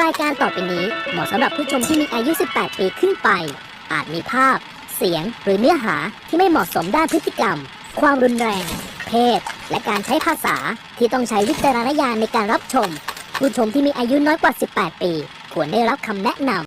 รายการต่อไปนี้เหมาะสำหรับผู้ชมที่มีอายุ 18 ปีขึ้นไป อาจมีภาพ เสียงหรือเนื้อหาที่ไม่เหมาะสมด้านพฤติกรรม ความรุนแรง เพศ และการใช้ภาษาที่ต้องใช้วิจารณญาณในการรับชม ผู้ชมที่มีอายุน้อยกว่า 18 ปี ควรได้รับคำแนะนำ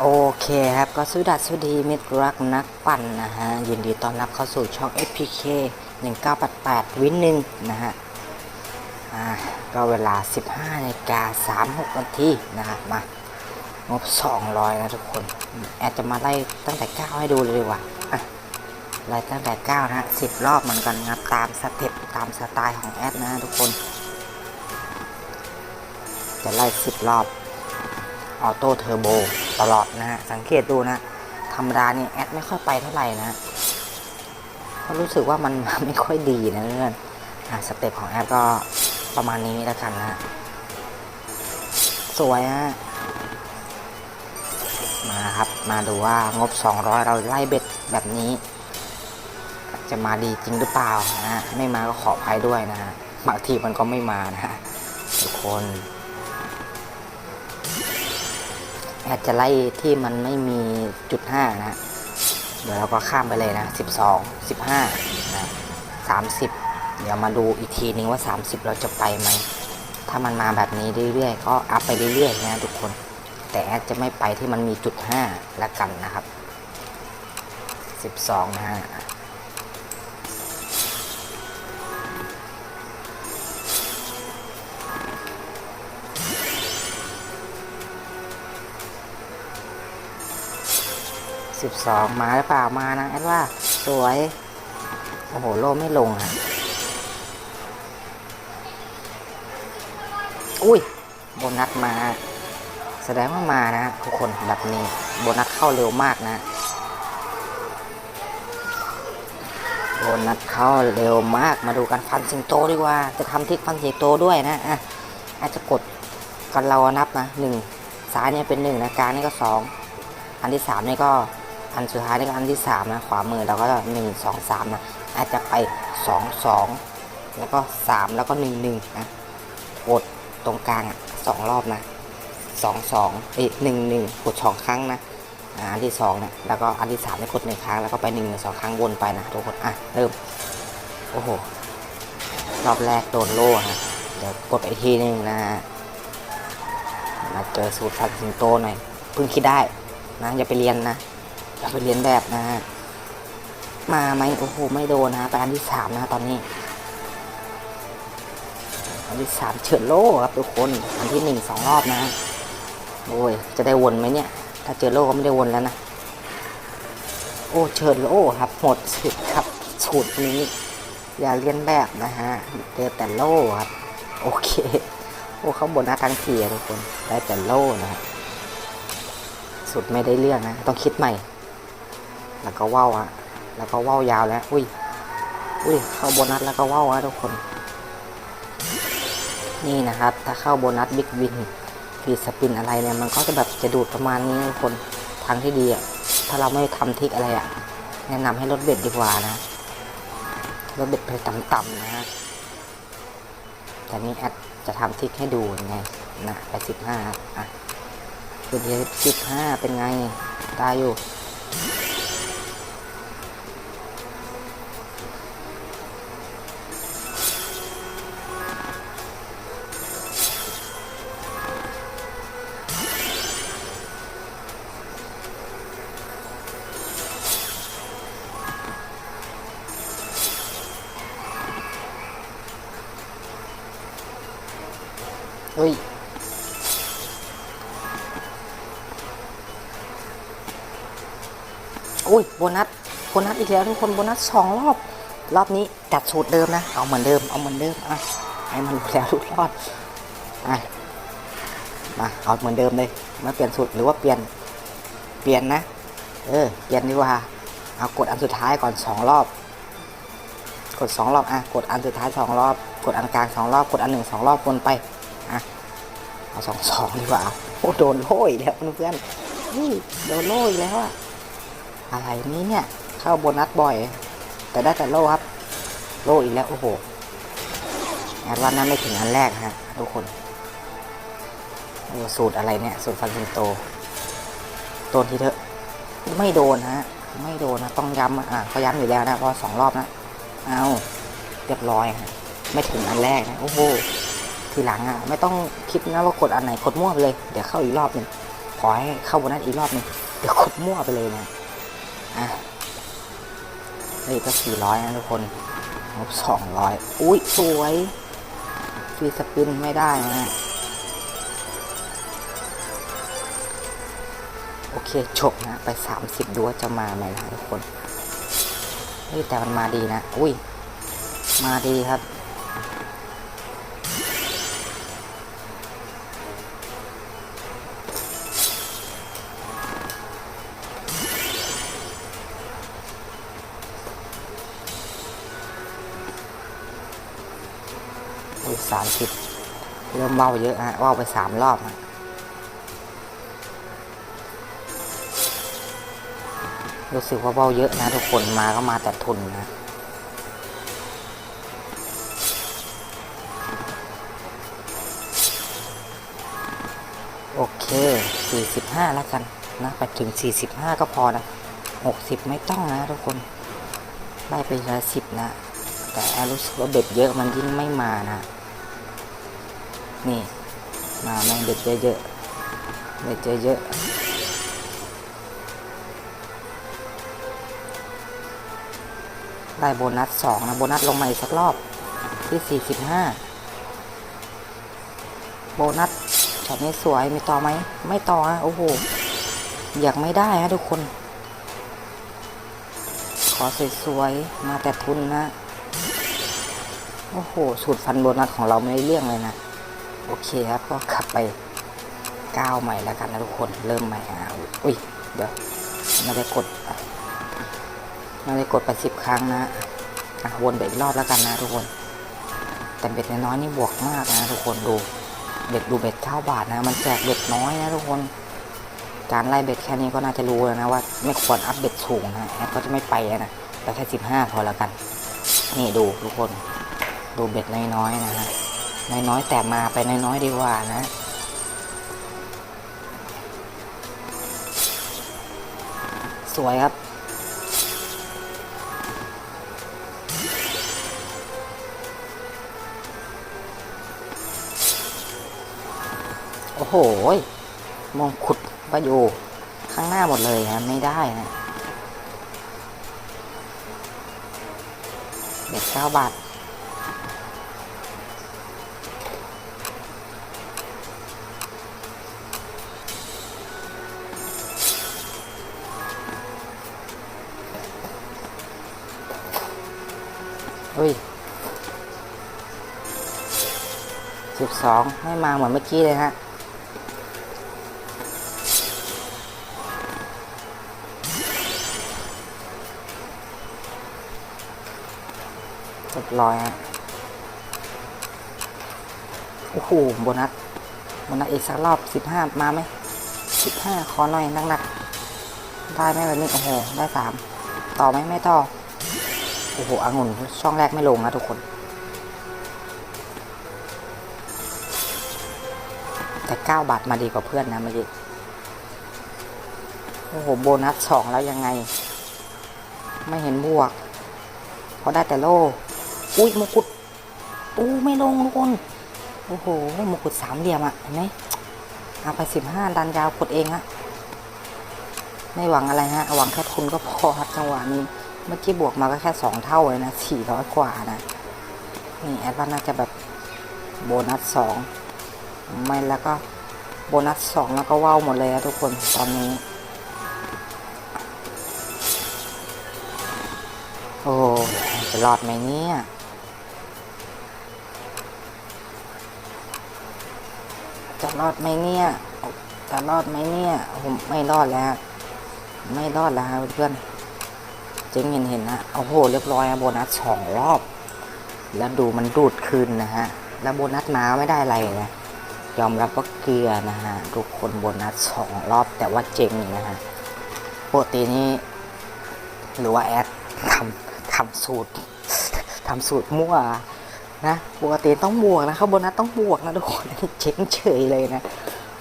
โอเคครับ ก็สวัดีสวัสดีมิตรรักนักปั่นนะฮะ ยินดีต้อนรับเข้าสู่ช่อง FPK 1988 วินหนึ่งนะฮะ อ่าก็เวลา 15นาฬิกา36นาทีนะฮะมางบ 200 นะทุกคนแอดจะมาไล่ตั้งแต่ 9 ให้ดูเลยดีกว่าอะไล่ตั้งแต่ 9 นะฮะ10 รอบเหมือนกันครับตามสเต็ปตามสไตล์ของแอดนะทุกคน จะไล่ 10 รอบออโต้เทอร์โบตลอดนะฮะ สังเกตดูนะ ธรรมดาเนี่ยแอดไม่ค่อยไปเท่าไหร่นะเพราะรู้สึกว่ามันไม่ค่อยดีนะเพื่อนอะสเต็ปของแอดก็ ประมาณนี้แล้วกันนะ สวยฮะมาครับ มาดูว่างบ 200 เราไล่เบ็ดแบบนี้ จะมาดีจริงหรือเปล่านะ ไม่มาก็ขออภัยด้วยนะฮะบางทีมันก็ไม่มานะฮะทุกคนแอดจะไล่ที่มันไม่มีจุดห้านะฮะเดี๋ยวเราก็ข้ามไปเลยนะ 12 15นะ30 เดี๋ยวมาดูอีกทีนึงว่า 30 เราจะไปไหม ถ้ามันมาแบบนี้เรื่อยๆ ก็อัพไปเรื่อยๆนะทุกคน แต่แอดจะไม่ไปที่มันมีจุด5ละกันนะครับ 12นะฮะสิบสองมาหรือเปล่ามานะแอดว่าสวย โอ้โห โลไม่ลงอะ อุ้ยโบนัสมา แสดงว่ามานะทุกคนแบบนี้โบนัสเข้าเร็วมากนะโบนัสเข้าเร็วมากมาดูกันฟันสิงโตดีกว่า จะทำทิกฟันสิงโตด้วยนะอะอาจจะกดกันเรานับนะหนึ่งซ้ายเนี่ยเป็นหนึ่งนะกลางนี่ก็สองอันที่สามนี่ก็อันสุดท้ายนี่ก็อันที่สามนะขวามือเราก็หนึ่งสองสามนะอาจจะไปสองสองแล้วก็สามแล้วก็หนึ่งหนึ่งนะกด ตรงกลางอะสองรอบนะสองสองเอ้หนึ่งหนึ่งกดสองครั้งนะอันที่สองเนี่ยแล้วก็อันที่สามเนี่ยกดหนึ่งครั้งแล้วก็ไปหนึ่งหนึ่งสองครั้งวนไปนะทุกคนอะเริ่มโอ้โหรอบแรกโดนโล่ฮะเดี๋ยวกดไปอีกทีหนึงนะมาเจอสูตรฟันสิงโตหน่อยเพิ่งคิดได้นะอย่าไปเรียนนะอย่าไปเรียนแบบนะมาไหมโอ้โหไม่โดนนะไปอันที่สามนะตอนนี้ อันที่สามเฉิดโล่ครับทุกคน อันที่หนึ่งสองรอบนะ โอ้ย จะได้วนไหมเนี่ย ถ้าเจอโล่ก็ไม่ได้วนแล้วนะ โอ้ เฉิดโล่ครับหมดสุดครับสูตรนี้ อย่าเรียนแบบนะฮะ เจอแต่โล่ครับ โอเค โอ้เขาบนหน้าทั้งทีอะทุกคน ได้แต่โล่นะครับสุดไม่ได้เรื่องนะ ต้องคิดใหม่ แล้วก็ว่าวอะแล้วก็ว่าวยาวแล้ว อุ้ย อุ้ย เข้าโบนัสแล้วก็ว่าวอะทุกคน นี่นะครับ ถ้าเข้าโบนัสบิ๊กวินฟีสปินอะไรเนี่ยมันก็จะแบบจะดูดประมาณนี้คนทางที่ดีอะถ้าเราไม่ทำทริกอะไรอะแนะนำให้ลดเบ็ดดีกว่านะลดเบ็ดไปต่ำๆนะฮะแต่นี้แอดจะทำทริกให้ดูยังไงนะไปสิบห้าอะเป็นเสิบห้าเป็นไงได้อยู่ เฮ้ยอุ้ยโบนัสโบนัสอีกแล้วทุกคนโบนัสสองรอบ รอบนี้จัดสูตรเดิมนะ เอาเหมือนเดิมเอาเหมือนเดิมอะให้มันรู้แล้วรู้รอดอะมาเอาเหมือนเดิมเลยไม่เปลี่ยนสูตรหรือว่าเปลี่ยนเปลี่ยนนะ เออเปลี่ยนดีกว่าเอากดอันสุดท้ายก่อนสองรอบ กดสองรอบอะกดอันสุดท้ายสองรอบ กดอันกลางสองรอบ กดอันหนึ่งสองรอบวนไป อะเอาสองสองดีกว่าโอ้โดนโล่อีกแล้วเพื่อนๆเฮ้ยโดนโล่อีกแล้วอะอะไรนี้เนี่ยเข้าโบนัสบ่อย แต่ได้แต่โล่ครับ โล่อีกแล้วโอ้โหแอดว่าน่าไม่ถึงอันแรกฮะทุกคนโอ้สูตรอะไรเนี่ยสูตรฟันสิงโตโดนทีเถอะไม่โดนฮะไม่โดนนะต้องย้ำอะเขาย้ำอยู่แล้วนะพราะสองรอบนะเอาเรียบร้อยฮะไม่ถึงอันแรกนะโอ้โห ทีหลังอะไม่ต้องคิดนะว่ากดอันไหนกดมั่วไปเลย เดี๋ยวเข้าอีกรอบหนึ่งขอให้เข้าโบนนั้นอีกรอบหนึ่งเดี๋ยวกดมั่วไปเลยนะอะนี่ก็สี่ร้อยนะทุกคนงบสองร้อยอุ้ยสวยฟรีสปินไม่ได้นะฮะโอเคจบนะ ไป 30ดูว่าจะมาไหมนะทุกคนเฮ้ยแต่มันมาดีนะ อุ้ย มาดีครับ สามสิบเริ่มเบ้าเยอะฮะเบ้าไปสามรอบฮะรู้สึกว่าเบ้าเยอะนะทุกคนมาก็มาแต่ทุนนะโอเค 45 แล้วกันนะ ไปถึง 45 ก็พอนะ 60 ไม่ต้องนะทุกคนได้ไปละสิบนะ แต่รู้สึกว่าเบ็ดเยอะมันยิ่งไม่มานะ นี่ มาแม่งเบ็ดเยอะๆเบ็ดเยอะๆได้โบนัสสองนะโบนัสลงมาอีกสักรอบที่สี่สิบห้าโบนัสช็อตนี้สวยมีต่อไหม ไม่ต่อฮะโอ้โห อยากไม่ได้ฮะทุกคน ขอสวยๆมาแต่ทุนนะ โอ้โหสูตรฟันโบนัสของเราไม่ได้เรื่องเลยนะ โอเคครับก็ขับไปก้าวใหม่แล้วกันนะทุกคนเริ่มใหม่อะอุ้ยเดี๋ยวไม่ได้กดไม่ได้กดไปสิบครั้งนะอะวนไปอีกรอบแล้วกันนะทุกคน แต่เบ็ดน้อยนี่บวกมากนะทุกคนดูเบ็ดดูเบ็ดเก้าบาทนะ มันแจกเบ็ดน้อยนะทุกคนการไล่เบ็ดแค่นี้ก็น่าจะรู้แล้วนะว่าไม่ควรอัพเบ็ดสูงนะแอดก็จะไม่ไปนะแต่แค่สิบห้าพอแล้วกัน นี่ดูทุกคน ดูเบ็ดน้อยๆนะฮะ น้อยๆแต่มาไปน้อยๆดีกว่านะสวยครับ โอ้โห มองขุดก็อยู่ข้างหน้าหมดเลยฮะไม่ได้ฮะเด็กเก้าบาท ฮ้ยสิบสองไม่มาเหมือนเมื่อกี้เลยฮะเรียบร้อยฮะโอ้โหโบนัสโบนัสอีกสักรอบสิบห้ามาไหมสิบห้าขอหน่อยหนักๆได้ไหมแบบนี้โอ้โหได้สามต่อไหมไม่ต่อ โอ้โหองุ่นช่องแรกไม่ลงนะทุกคน แต่เก้าบาทมาดีกว่าเพื่อนนะเมื่อกี้โอ้โหโบนัสสองแล้วยังไง ไม่เห็นบวกเพราะได้แต่โล่อุ้ยมกุฎอู้ไม่ลงทุกคนโอ้โหมกุฎสามเหลี่ยมอะ่ะเห็นไหมเอาไปสิบห้าดันยาวกดเองฮะไม่หวังอะไรฮะหวังแค่ทุนก็พอครับจังหวะนี้ เมื่อกี้บวกมาก็แค่สองเท่าเลยนะสี่ร้อยกว่านะ นี่แอดว่าน่าจะแบบโบนัสสองไม่แล้วก็โบนัสสองแล้วก็ว่าวหมดเลยนะทุกคนตอนนี้ โอ้จะรอดไหมเนี่ยจะรอดไหมเนี่ยจะรอดไหมเนี่ยผมไม่รอดแล้ว ไม่รอดแล้วเพื่อน เจ๊งเห็นเห็นนะโอ้โหเรียบร้อยอะโบนัสสองรอบ แล้วดูมันดูดคืนนะฮะ แล้วโบนัสมาไม่ได้อะไรนะยอมรับว่าเกลือนะฮะ ทุกคนโบนัสสองรอบแต่ว่าเจ๊งนะฮะปกตินี่หรือว่าแอดทำทำสูตรทำสูตรมั่วนะปกติต้องบวกนะครับโบนัสต้องบวกนะทุกคนเช็คเฉยเลยนะ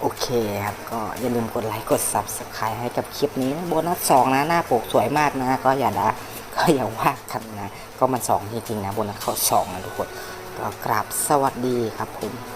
โอเคครับ ก็อย่าลืมกดไลค์กด subscribe ให้กับคลิปนี้นะโบนัสสองนะ หน้าปกสวยมากนะ ก็อย่าด่าก็อย่าว่ากันนะ ก็มันสองจริงๆนะโบนัสเข้าสองนะทุกคน ก็กราบสวัสดีครับผม